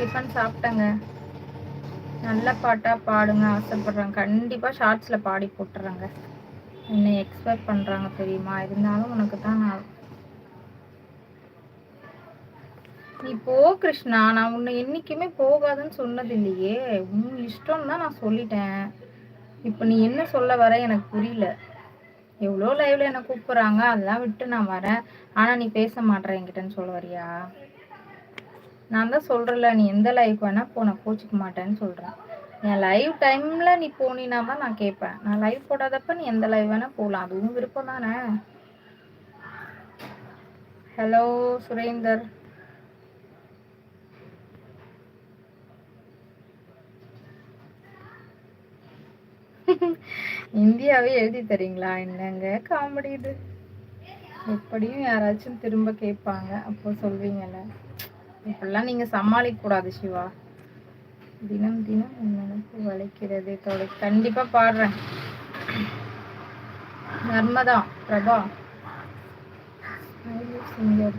Tiffin சாப்பிட்டேங்க. நல்ல பாட்டாக பாடுங்க ஆசைப்பட்றாங்க கண்டிப்பாக ஷார்ட்ஸில் பாடி போட்டுறேங்க. என்னை எக்ஸ்பெக்ட் பண்ணுறாங்க தெரியுமா? இருந்தாலும் உனக்கு தான் நான். நீ போ கிருஷ்ணா. நான் உன்னை என்னைக்குமே போகாதுன்னு சொன்னது இல்லையே. உன் இஷ்டம் தான் நான் சொல்லிட்டேன். இப்போ நீ என்ன சொல்ல வர எனக்கு புரியல. எவ்வளோ லைவ்ல என்ன கூப்பிடுறாங்க? அதெல்லாம் விட்டு நான் வரேன். ஆனா நீ பேச மாட்டேற என்கிட்டன்னு சொல்ல வரியா? நான் தான் சொல்கிறல நீ எந்த லைவ் வேணா போ நான் கோச்சிக்க மாட்டேன்னு சொல்றேன். என் லைவ் டைம்ல நீ போனீனா தான் நான் கேட்பேன். நான் லைவ் போடாதப்ப நீ எந்த லைவ் வேணா போகலாம் அதுவும் விருப்பம் தானே? ஹலோ சுரேந்தர். இந்தியாவே எழுதி தரீங்களா? என்னங்க காமெடி இது? எப்படியும் யாராச்சும் திரும்ப கேட்பாங்க. அப்போ சொல்வீங்கல்ல. இப்படிலாம் நீங்க சமாளிக்க கூடாது சிவா. தினம் தினம் நினைப்பு வளைக்கிறது தொலை கண்டிப்பா பாடுறேன். நர்மதா பிரபா. சிங்கர்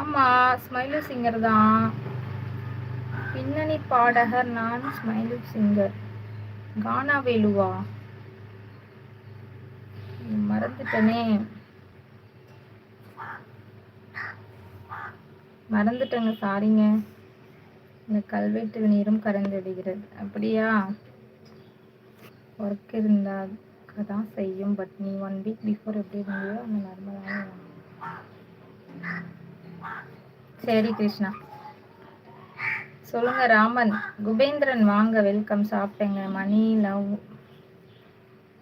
ஆமா ஸ்மைலு சிங்கர் தான். பின்னணி பாடகர் நான் ஸ்மைலு சிங்கர் கானா வேலுவா. மறந்துட்டனே. மறந்துட்டேங்க சாரிங்க இந்த கல்வெட்டு நீரும் கரைந்து விடுகிறது. அப்படியா? ஒர்க் இருந்தாக்க தான் செய்யும் பட் நீ ஒன் வீக் பிஃபோர் எப்படி இருந்தியோ அந்த நார்மலாக சரி கிருஷ்ணா. சொல்லுங்க ராமன். குபேந்திரன் வாங்க வெல்கம் சாப்பிட்டேங்க. மணி லவ்.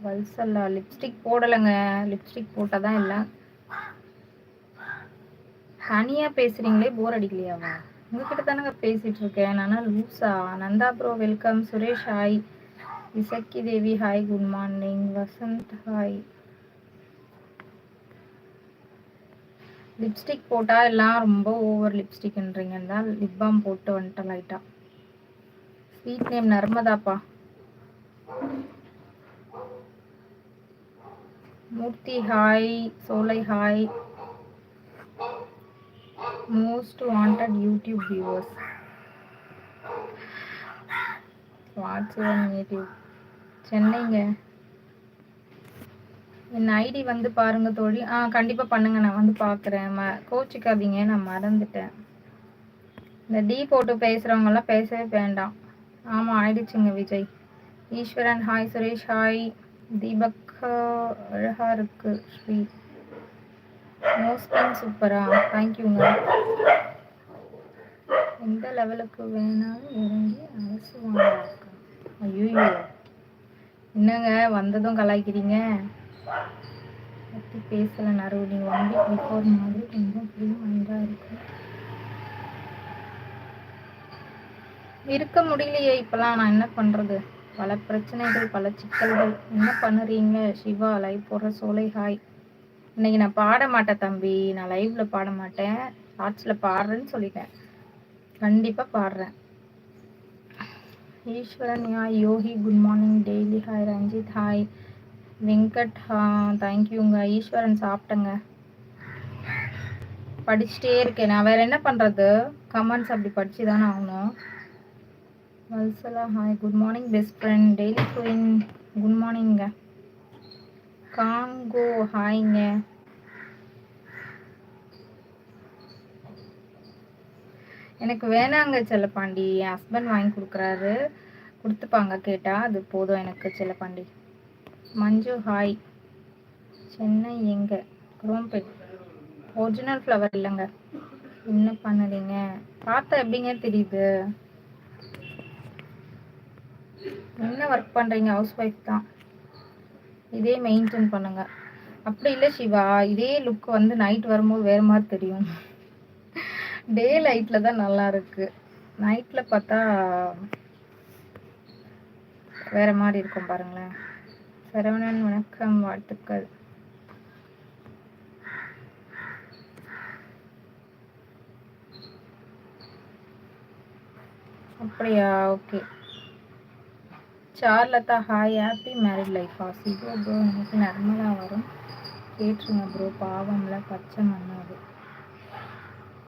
வல்சல்லா. லிப்ஸ்டிக் போடலைங்க. லிப்ஸ்டிக் போட்டால் தான் எல்லாம் தனியாக பேசுறீங்களே போர் அடிக்கலையாவா உங்ககிட்ட தானங்க பேசிட்டு இருக்கேன். நானா லூசா. Nanda bro welcome Suresh hi Isakki Devi hi good morning Vasanth hi lipstick போட்டால் எல்லாம் ரொம்ப ஓவர் லிப்ஸ்டிக்ன்றீங்க தான் லிப் பாம் போட்டு வந்துட்டேன் லைட்டாக sweet name நர்மதாப்பா. Murthy hi Solai hi most wanted YouTube viewers what's your native சென்னைங்க. என் ஐடி வந்து பாருங்க தோழி. ஆ கண்டிப்பாக பண்ணுங்க. நான் வந்து பார்க்குறேன் ம கோச்சிக்காதீங்க. நான் மறந்துட்டேன். இந்த டீ போட்டு பேசுகிறவங்கெல்லாம் பேசவே வேண்டாம். ஆமாம் ஆயிடுச்சுங்க Vijay. Eswaran hi Suresh hi. Deepak அழகா இருக்குது ஸ்ரீ மோஸ்டிங் சூப்பரா தேங்க்யூங்க எந்த லெவலுக்கு வேணாலும் இறங்கி அரசு வாங்க ஐயோ என்னங்க வந்ததும் கலாய்க்கிறீங்க? பற்றி பேசலை நறுவு நீ ஒன் பிஃபோர் மாதிரி கொஞ்சம் ஃப்ரீ மைண்டாக இருக்கு. இருக்க முடியலையே இப்போலாம் நான் என்ன பண்ணுறது பல பிரச்சனைகள் பல சிக்கல்கள். என்ன பண்ணுறீங்க சிவா? லைவ் போடுற சோலை ஹாய் இன்னைக்கு நான் பாட மாட்டேன் தம்பி. நான் லைவ்ல பாட மாட்டேன். ஷார்ட்ஸில் பாடுறேன்னு சொல்லிட்டேன். கண்டிப்பாக பாடுறேன். Eswaran ya Yogi good morning daily hi Ranjith. Hi Venkat தேங்க்யூங்க ஈஸ்வரன் சாப்பிட்டேங்க. படிச்சுட்டே இருக்கேன். நான் வேற என்ன பண்ணுறது கமெண்ட்ஸ் அப்படி படிச்சு தானே ஆகணும். Valsala hi good morning best friend daily queen good மார்னிங்க Congo ஹாய்ங்க எனக்கு வேணாங்க செல்லப்பாண்டி. என் ஹஸ்பண்ட் வாங்கி கொடுக்குறாரு. கொடுத்துப்பாங்க கேட்டால் அது போதும் எனக்கு செல்லப்பாண்டி. மஞ்சு ஹாய் சென்னை எங்க? குரோம்பேட். ஒரிஜினல் ஃப்ளவர் இல்லைங்க. என்ன பண்ணுறீங்க பார்த்தா எப்படிங்க தெரியுது? என்ன ஒர்க் பண்ணுறீங்க ஹவுஸ் ஒய்ஃப் தான். இதே மெயின்டைன் பண்ணுங்க. அப்படி இல்லை சிவா இதே லுக் வந்து நைட் வரும்போது வேறு மாதிரி தெரியும். டே லைட்டில் தான் நல்லா இருக்கு. நைட்டில் பார்த்தா வேற மாதிரி இருக்கும் பாருங்களேன். சரவணன் வணக்கம் வாழ்த்துக்கள். அப்படியா? Okay Charulatha hi happy married லைஃபா சிவோ ப்ரோ இன்னைக்கு நர்மலா வரும். கேட்டுருங்க ப்ரோ பாவம்ல பச்சை மண்ணாது